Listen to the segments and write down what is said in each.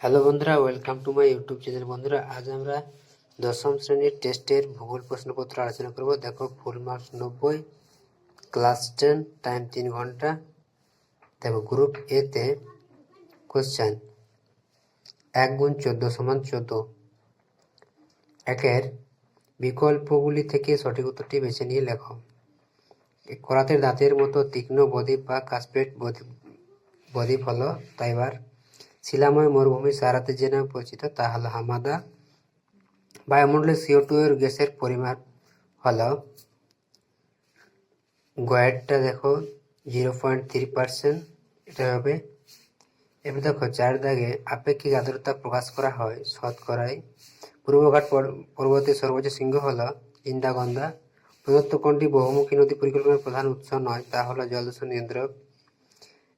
Hello বন্ধুরা welcome to my YouTube channel বন্ধুরা। আজ আমরা দশম শ্রেণির টেস্টের ভূগোল প্রশ্নপত্র আলোচনা করব। দেখো ফুল মার্কস নব্বই ক্লাস টেন টাইম তিন ঘণ্টা। দেখো গ্রুপ এতে কোশ্চেন এক গুণ চোদ্দ সমান চোদ্দ। একের বিকল্পগুলি থেকে সঠিক উত্তরটি বেছে নিয়ে লেখো। করাতের দাঁতের মতো তীক্ষ্ণ বদ্বীপ বা কাসপেট বদ্বীপ বদ্বীপ হলো তাইবার শিলাময় মরুভূমি সারাতে যে নামে পরিচিত, তা হলো হামাদা বায়ুমণ্ডলে সিও টু এর গ্যাসের পরিমাণ হল গয়েরটা দেখো জিরো পয়েন্ট থ্রি পার্সেন্ট এটা হবে। এবার দেখো চার দাগে আপেক্ষিক আর্দ্রতা প্রকাশ করা হয় শতকরায়। পূর্বঘাট পর্বতের সর্বোচ্চ শৃঙ্গ হল ইন্দাগন্ধা প্রদত্ত কোনটি বহুমুখী নদী পরিকল্পনার প্রধান উৎস নয়, তা হলো জলদূষণ নিয়ন্ত্রক।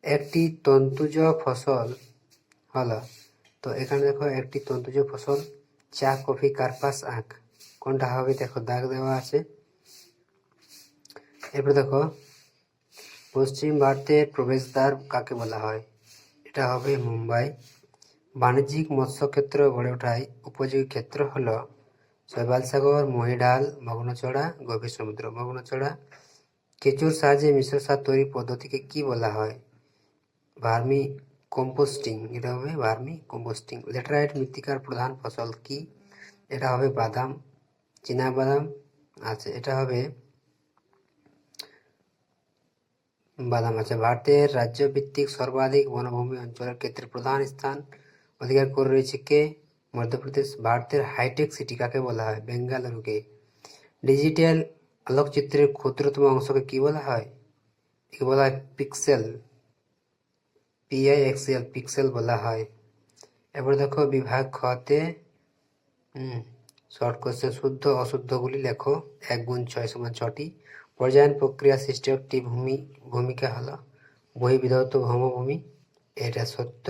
একটি তন্তুজ ফসল হলো। তো এখানে দেখো একটি তন্তুজ ফসল, চা, কফি, কার্পাস, আখ। কোনটা হবে দেখো, দাগ দেওয়া আছে। এরপর দেখো, পশ্চিম ভারতের প্রবেশদ্বার কাকে বলা হয়? এটা হবে মুম্বাই। বাণিজ্যিক মৎস্যক্ষেত্র গড়ে ওঠায় উপযোগী ক্ষেত্র হল শৈবাল সাগর মহিডাল, মগ্নচড়া, গভীর সমুদ্র। মগ্নচড়া, কেঁচুর সাহায্যে মিশ্র সার তৈরির পদ্ধতিকে কি বলা হয়? ভার্মি কম্পোস্টিং এটা হবে ভার্মি কম্পোস্টিং ল্যাটেরাইট মৃত্তিকার প্রধান ফসল কি এটা হবে বাদাম বাদাম আছে এটা হবে বাদাম আছে ভারতের রাজ্যভিত্তিক সর্বাধিক বনভূমি অঞ্চলের ক্ষেত্রে প্রধান স্থান অধিকার করে রয়েছে কে মধ্যপ্রদেশ ভারতের হাইটেক সিটি কাকে বলা হয় বেঙ্গালুরুকে ডিজিটাল আলোকচিত্রের ক্ষুদ্রতম অংশকে কি বলা হয় একে বলা হয় পিক্সেল পিআইএক্সএল পিক্সেল বলা হয়। এবার দেখো বিভাগ খতে শর্ট কোশ্চেন শুদ্ধ, অশুদ্ধগুলি লেখো। এক গুণ ছয় সমান ছটি। পর্যায়ন প্রক্রিয়া সৃষ্টি একটি ভূমি, ভূমিকা হলো বহিবিধৌত ভৌমভূমি এটা সত্য।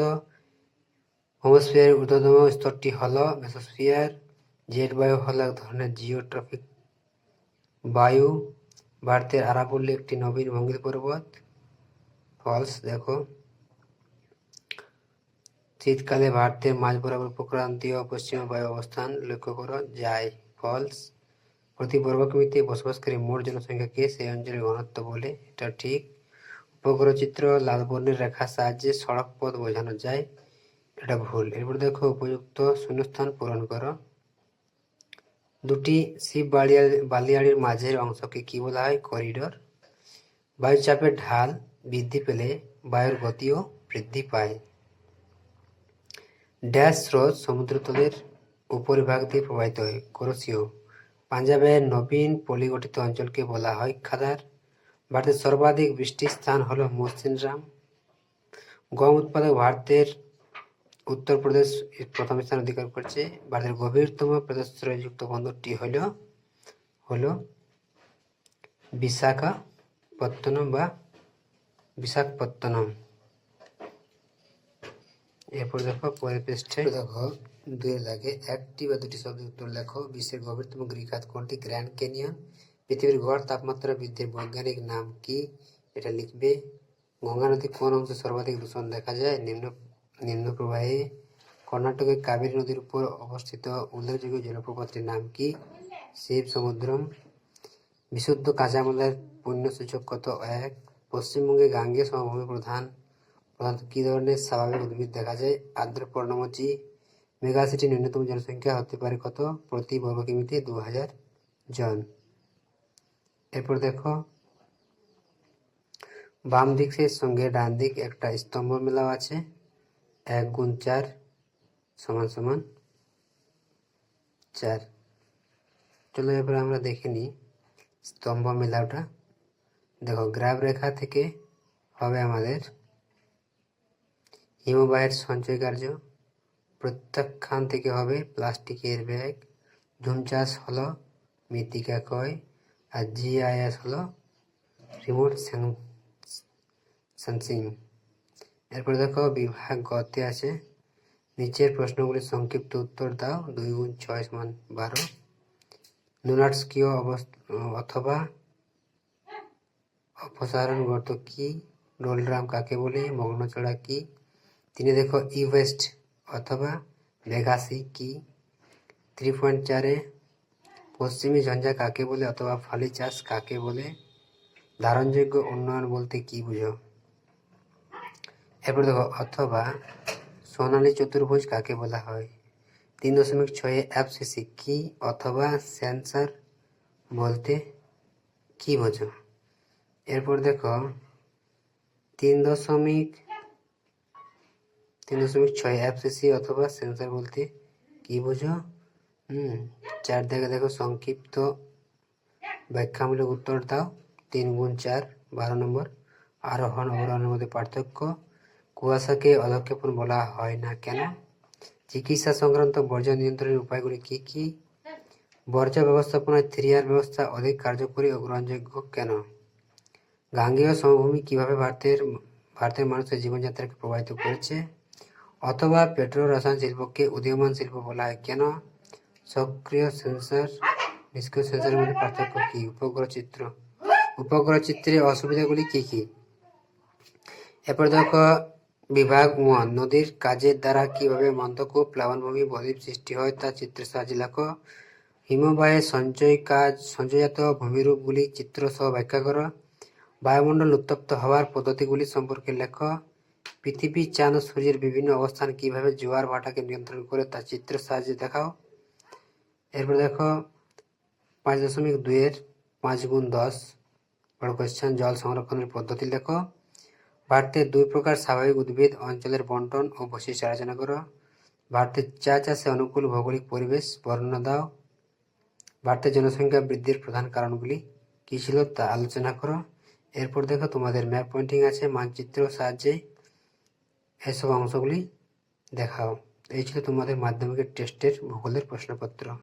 হোমোস্ফিয়ারের ঊর্ধ্বতম স্তরটি হলো মেসোস্ফিয়ার। জেট বায়ু হলো এক ধরনের জিওট্রপিক বায়ু। ভারতের আরাবল্লী একটি নবীন ভঙ্গির পর্বত। ফলস দেখো। শীতকালে ভারতের মাঝ বরাবর উপক্রান্তীয় পশ্চিম বায়ু অবস্থান লক্ষ্য করা, যায়, ফলস। প্রতি বর্গ বসবাসকারী মোট জনসংখ্যাকে সেই অঞ্চলের ঘনত্ব বলে এটা ঠিক। উপগ্রহ চিত্র লাল বর্ণের রেখার সাহায্যে সড়ক পথ বোঝানো যায়। এটা ভুল। এরপর দেখো উপযুক্ত শূন্যস্থান পূরণ করো। দুটি শিব বালিয়া বালিয়াড়ির মাঝের অংশকে কি বলা হয়? করিডোর। বায়ুচাপের ঢাল বৃদ্ধি পেলে বায়ুর গতিও বৃদ্ধি পায়। ড্যাশ স্রোত সমুদ্রতলের উপরিভাগ দিয়ে প্রবাহিত হয়। করসীয় পাঞ্জাবের নবীন পলিগঠিত অঞ্চলকে বলা হয় খাদার। ভারতের সর্বাধিক বৃষ্টির স্থান হল মসিনরাম গম উৎপাদক ভারতের উত্তরপ্রদেশ প্রথম স্থান অধিকার করছে। ভারতের গভীরতম প্রদেশযুক্ত বন্দরটি হল হল বিশাখাপত্তনম বা বিশাখাপত্তনম। এরপর দেখো, পরের পৃষ্ঠে দেখো, দুই লাগে একটি বা দুটি শব্দের উত্তর লেখো। বিশ্বের গভীরতম গৃহখাত কোনটি? Grand Canyon. পৃথিবীর গড়, তাপমাত্রা বৃদ্ধির বৈজ্ঞানিক নাম কি? এটা লিখবে, গঙ্গা নদীর কোন অংশে সর্বাধিক দূষণ দেখা যায়? নিম্ন নিম্ন প্রবাহে কর্ণাটকের কাবেরী নদীর উপর অবস্থিত উল্লেখযোগ্য জলপ্রপাতটির নাম কি? শিব সমুদ্রম। বিশুদ্ধ কাঁচামালের পণ্য সূচক কত? এক। পশ্চিমবঙ্গে গাঙ্গেয় সমভূমি প্রধান প্রধানত কি ধরনের স্বাভাবিক উদ্ভিদ দেখা যায়? আর্দ্র পর্ণমোচী মেগাসিটির ন্যূনতম জনসংখ্যা হতে পারে কত? প্রতি বর্গ কিমিতে দু হাজার জন। এরপর দেখো, বাম দিকের সঙ্গে ডান দিক একটা স্তম্ভ মেলাও আছে, এক গুণ চার সমান সমান চার। চলো এবার আমরা দেখে নিই স্তম্ভ মেলাওটা দেখো গ্রাফ রেখা থেকে হবে আমাদের হিমবাহের সঞ্চয় কার্য প্রত্যাখ্যান থেকে হবে প্লাস্টিকের ব্যাগ ঝুম চাষ হলো মৃত্তিকা কয় আর জিআইএস হলো রিমোট সেন্সিং এরপর দেখো বিভাগ গতে আছে। নিচের প্রশ্নগুলির সংক্ষিপ্ত উত্তর দাও, দুই গুণ ছয় সমান বারো। নুনাটস্কীয় অবস্থা, অথবা অপসারণ গর্ত কি? ডোলড্রাম কাকে বলে? মগ্নচড়া কি? তিনি দেখো ই ওয়েস্ট অথবা মেঘাসি কি? থ্রি পয়েন্ট চারে পশ্চিমী ঝঞ্ঝা কাকে বলে অথবা ফালি চাষ কাকে বলে? ধারণযোগ্য উন্নয়ন বলতে কি বুঝো? এরপর দেখো অথবা সোনালী চতুর্ভুজ কাকে বলা হয়? তিন দশমিক ছয়ে এফসিসি কি অথবা সেন্সার বলতে কি বোঝো? এরপর দেখো তিন দশমিক তিন দশমিক ছয় এফসিসি অথবা সেন্সার বলতে কি বোঝো? হুম চার দেখে দেখো সংক্ষিপ্ত ব্যাখ্যামূলক উত্তর দাও। তিন গুণ চার, বারো নম্বর। আরোহণ অবরোহণের মধ্যে পার্থক্য। কুয়াশাকে অধক্ষেপণ বলা হয় না কেন? চিকিৎসা সংক্রান্ত বর্জ্য নিয়ন্ত্রণের উপায়গুলি কি কি? বর্জ্য ব্যবস্থাপনায় থ্রি ব্যবস্থা অধিক কার্যকরী ও গ্রহণযোগ্য কেন? গাঙ্গেয় সমভূমি কীভাবে ভারতের ভারতের মানুষের জীবনযাত্রাকে প্রভাবিত করেছে? অথবা পেট্রো রসায়ন শিল্পকে উদীয়মান শিল্প বলা হয়। কেন? সক্রিয় সেন্সর, নিষ্ক্রিয় সেন্সরের মধ্যে পার্থক্য কি? উপগ্রহ চিত্র উপগ্রহ চিত্রের অসুবিধাগুলি কি কি? এরপর দেখো, বিভাগ ওয়ান, নদীর কাজের দ্বারা কীভাবে মন্তকূপ প্লাবনভূমি বদ্বীপ সৃষ্টি হয় তা চিত্রের সাহায্যে লেখো। হিমবাহের সঞ্চয় কাজ, সঞ্চয়জাত ভূমিরূপগুলি চিত্র সহ ব্যাখ্যা করো। বায়ুমণ্ডল উত্তপ্ত হওয়ার পদ্ধতিগুলি সম্পর্কে লেখো। পৃথিবী চাঁদ ও সূর্যের বিভিন্ন অবস্থান কীভাবে জোয়ার ভাটাকে নিয়ন্ত্রণ করে তা চিত্রের সাহায্যে দেখাও। এরপর দেখো, পাঁচ দশমিক দুইয়ের পাঁচ গুণ দশ, বড় কোয়েশ্চেন জল সংরক্ষণের পদ্ধতি লেখো। ভারতের দুই প্রকার স্বাভাবিক উদ্ভিদ, অঞ্চলের বন্টন ও বৈশিষ্ট্য আলোচনা করো। ভারতের চা চাষে অনুকূল ভৌগোলিক পরিবেশ বর্ণনা দাও। ভারতের জনসংখ্যা বৃদ্ধির প্রধান কারণগুলি কী ছিল তা আলোচনা করো। এরপর দেখো, তোমাদের ম্যাপ পয়েন্টিং আছে, মানচিত্র সাহায্যে এসব অংশগুলি দেখাও। এই ছিল তোমাদের মাধ্যমিকের টেস্টের ভূগোলের প্রশ্নপত্র।